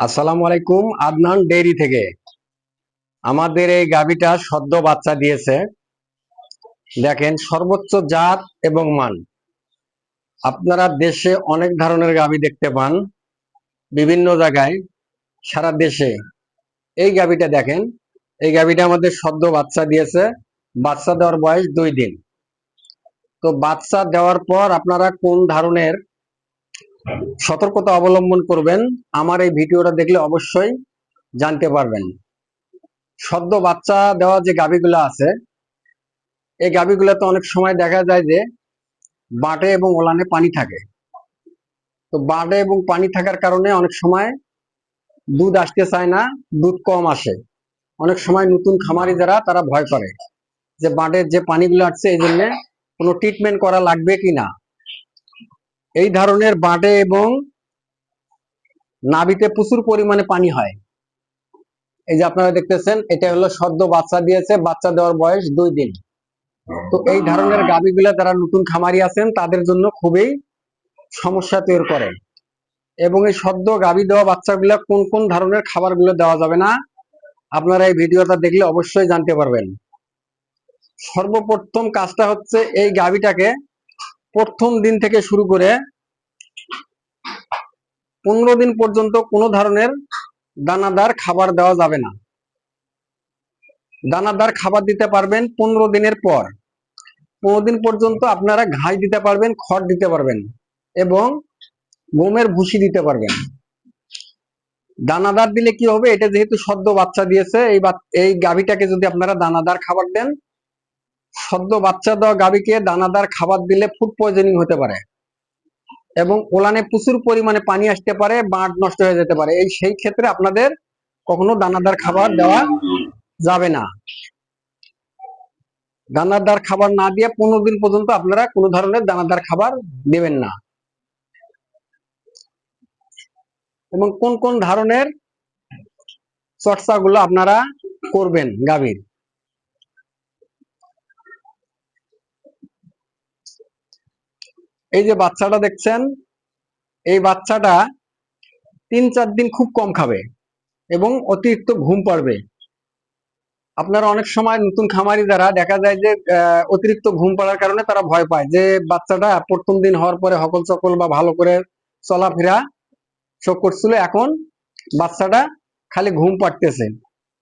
আসসালামু আলাইকুম, আদনান ডেইরি থেকে। আমাদের এই গাভীটা সদ্য বাচ্চা দিয়েছে। দেখেন, সর্বোচ্চ জাত এবং মান। আপনারা দেশে অনেক ধরনের গাভী দেখতে পান, বিভিন্ন জায়গায়, সারা দেশে। এই গাভীটা দেখেন, এই গাভীটা আমাদের সদ্য বাচ্চা দিয়েছে। বাচ্চা দেওয়ার বয়স দুই দিন। তো বাচ্চা দেওয়ার পর আপনারা কোন ধরনের সতর্কতা অবলম্বন করবেন। আমার এই ভিডিওটা দেখলে অবশ্যই জানতে পারবেন। সদ্য বাচ্চা দেওয়া যে গাভীগুলো আছে, এই গাভীগুলোতে অনেক সময় দেখা যায় যে বাটে এবং ওলানে পানি থাকে। তো বাটে এবং পানি থাকার কারণে অনেক সময় দুধ আসতে চায় না, দুধ কম আসে। অনেক সময় নতুন খামারি যারা, তারা ভয় করে যে বাটের যে পানিগুলো আসছে, এই জন্য কোনো ট্রিটমেন্ট করা লাগবে কি না? এই ধরনের বাটে এবং নাবিতে প্রচুর পরিমাণে পানি হয়। এই যে আপনারা দেখতেছেন, এটা হলো সদ্য বাচ্চা দিয়েছে। বাচ্চা দেওয়ার বয়স দুই দিন। তো এই ধরনের গাভীগুলা যারা নতুন খামারি আছেন, তাদের জন্য খুবই সমস্যা তৈরি করে। এবং এই সদ্য গাভী দেওয়া বাচ্চাগুলা কোন কোন ধরনের খাবারগুলো দেওয়া যাবে না, আপনারা এই ভিডিওটা দেখলে অবশ্যই জানতে পারবেন। সর্বপ্রথম কাজটা হচ্ছে এই গাভীটাকে প্রথম দিন থেকে শুরু করে পনেরো দিন পর্যন্ত কোনো ধরনের দানাদার খাবার দেওয়া যাবে না। দানাদার খাবার দিতে পারবেন পনেরো দিনের পর। পনেরো দিন পর্যন্ত আপনারা ঘাস দিতে পারবেন, খড় দিতে পারবেন এবং গমের ভুসি দিতে পারবেন। দানাদার দিলে কি হবে? এটা যেহেতু সদ্য বাচ্চা দিয়েছে, এই এই গাভীটাকে যদি আপনারা দানাদার খাবার দেন সদ্য বাচ্চা দেওয়া গাভীকে দানাদার খাবার দিলে ফুড পয়জনিং হতে পারে এবং ওলানে প্রচুর পরিমাণে পানি আসতে পারে বাঁট নষ্ট হয়ে যেতে পারে। এই সেই ক্ষেত্রে আপনাদের কখনো দানাদার খাবার দেওয়া যাবে না। দানাদার খাবার না দিয়ে পনেরো দিন পর্যন্ত আপনারা কোনো ধরনের দানাদার খাবার দেবেন না। এবং কোন কোন ধরনের চর্চাগুলো আপনারা করবেন গাভীর? এই যে বাচ্চাটা দেখছেন, এই বাচ্চাটা তিন চার দিন খুব কম খাবে এবং অতিরিক্ত ঘুম পাড়বে। আপনারা অনেক সময় নতুন খামারি যারা দেখা যায় যে অতিরিক্ত ঘুম পাড়ার কারণে তারা ভয় পায় যে, বাচ্চাটা প্রথম দিন হওয়ার পরে হকল চকল বা ভালো করে চলাফেরা শোক করছিল, এখন বাচ্চাটা খালি ঘুম পাড়তেছে।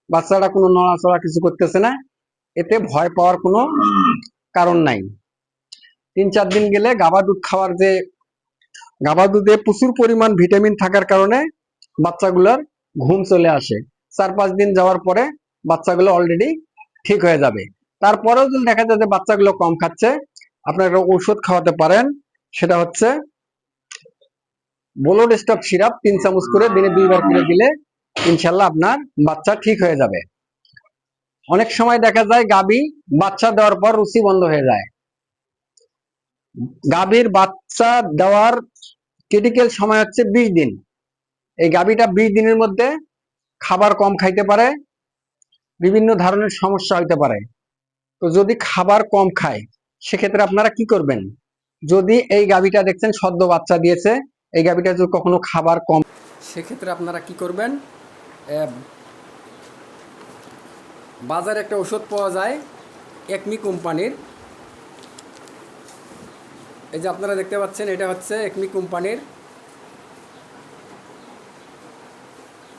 বাচ্চাটা কোনো নড়াচড়া কিছু করতেছে না, এতে ভয় পাওয়ার কোনো কারণ নাই। তিন চার দিন গেলে গাভা দুধ খাওয়ার যে গাভা দুধে প্রচুর পরিমাণ ভিটামিন থাকার কারণে বাচ্চাগুলোর ঘুম চলে আসে। চার পাঁচ দিন যাওয়ার পরে বাচ্চাগুলো অলরেডি ঠিক হয়ে যাবে। তারপরেও যদি দেখা যায় যে বাচ্চাগুলো কম খাচ্ছে, আপনারা ওষুধ খাওয়াতে পারেন। সেটা হচ্ছে বোলোড স্টপ সিরাপ তিন চামচ করে দিনে দুইবার করে দিলে ইনশাল্লাহ আপনার বাচ্চা ঠিক হয়ে যাবে। অনেক সময় দেখা যায় গাবি বাচ্চা দেওয়ার পর রুচি বন্ধ হয়ে যায়। গাভীর বাচ্চা দেওয়ার ক্রিটিক্যাল সময় হচ্ছে বিশ দিন। এই গাভীটা বিশ দিনের মধ্যে খাবার কম খাইতে পারে, বিভিন্ন ধরনের সমস্যা হইতে পারে। তো যদি খাবার কম খায়, সেক্ষেত্রে আপনারা কি করবেন? যদি এই গাভীটা দেখছেন সদ্য বাচ্চা দিয়েছে, এই গাভীটা যদি কখনো খাবার কম সেক্ষেত্রে আপনারা কি করবেন? বাজারে একটা ওষুধ পাওয়া যায়, একমি কোম্পানির। এই যে আপনারা দেখতে পাচ্ছেন, এটা হচ্ছে একমি কোম্পানির,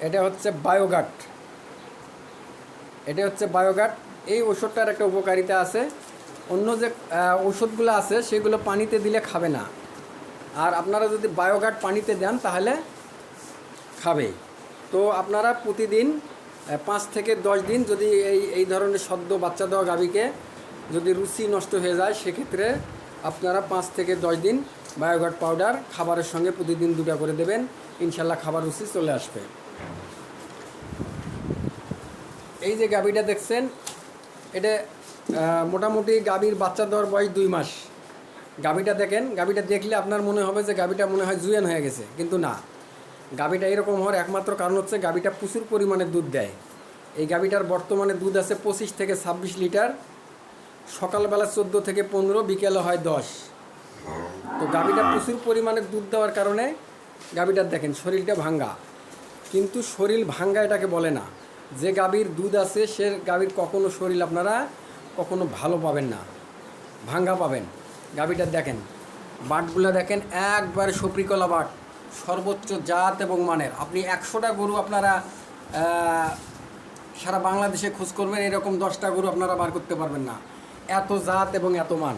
এটা হচ্ছে বায়োগাট। এটা হচ্ছে বায়োগাট। এই ওষুধটার একটা উপকারিতা আছে। অন্য যে ওষুধগুলো আছে, সেগুলো পানিতে দিলে খাবে না। আর আপনারা যদি বায়োগাট পানিতে দেন, তাহলে খাবে। তো আপনারা প্রতিদিন পাঁচ থেকে দশ দিন যদি এই এই ধরনের সদ্য বাচ্চা দেওয়া গাভীকে যদি রুচি নষ্ট হয়ে যায়, সেক্ষেত্রে আপনারা পাঁচ থেকে দশ দিন বায়োগাট পাউডার খাবারের সঙ্গে প্রতিদিন দুটা করে দেবেন। ইনশাল্লাহ খাবার রুচি চলে আসবে। এই যে গাভীটা দেখছেন, এটা মোটামুটি গাভীর বাচ্চা দেওয়ার বয়স দুই মাস। গাভীটা দেখেন, গাভীটা দেখলে আপনার মনে হবে যে গাভীটা মনে হয় জুয়েন হয়ে গেছে, কিন্তু না। গাভীটা এরকম হওয়ার একমাত্র কারণ হচ্ছে গাভীটা প্রচুর পরিমাণে দুধ দেয়। এই গাভীটার বর্তমানে দুধ আছে পঁচিশ থেকে ছাব্বিশ লিটার। সকালবেলা চোদ্দ থেকে পনেরো, বিকেলে হয় দশ। তো গাভীটা প্রচুর পরিমাণে দুধ দেওয়ার কারণে গাভীটার দেখেন শরীরটা ভাঙ্গা। কিন্তু শরীর ভাঙ্গা এটাকে বলে না। যে গাভীর দুধ আছে, সে গাভীর কখনো শরীর আপনারা কখনো ভালো পাবেন না। ভাঙ্গা পাবেন। গাভীটা দেখেন, বাটগুলো দেখেন, একবারে সপ্রিকলা বাট, সর্বোচ্চ জাত এবং মানের। আপনি একশোটা গরু আপনারা সারা বাংলাদেশে খোঁজ করবেন, এরকম দশটা গরু আপনারা বার করতে পারবেন না। এত জাত এবং এত মান।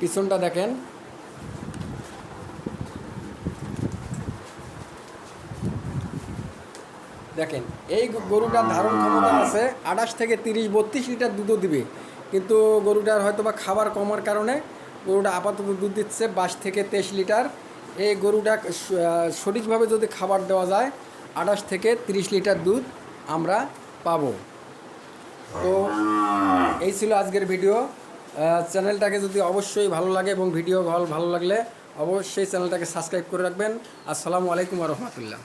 পিছনটা দেখেন। দেখেন, এই গরুটার ধারণ ক্ষমতা আছে আঠাশ থেকে তিরিশ, বত্রিশ লিটার দুধও দিবে। কিন্তু গরুটার হয়তো বা খাবার কমার কারণে গরুটা আপাতত দুধ দিচ্ছে বাইশ থেকে তেইশ লিটার। এই গরুটা সঠিকভাবে যদি খাবার দেওয়া যায়, আঠাশ থেকে তিরিশ লিটার দুধ আমরা পাবো। এই ছিল আজকের ভিডিও। চ্যানেলটাকে যদি অবশ্যই ভালো লাগে এবং ভিডিও ভালো ভালো লাগলে অবশ্যই চ্যানেলটাকে সাবস্ক্রাইব করে রাখবেন। আসসালামু আলাইকুম রহমতুল্লাহ।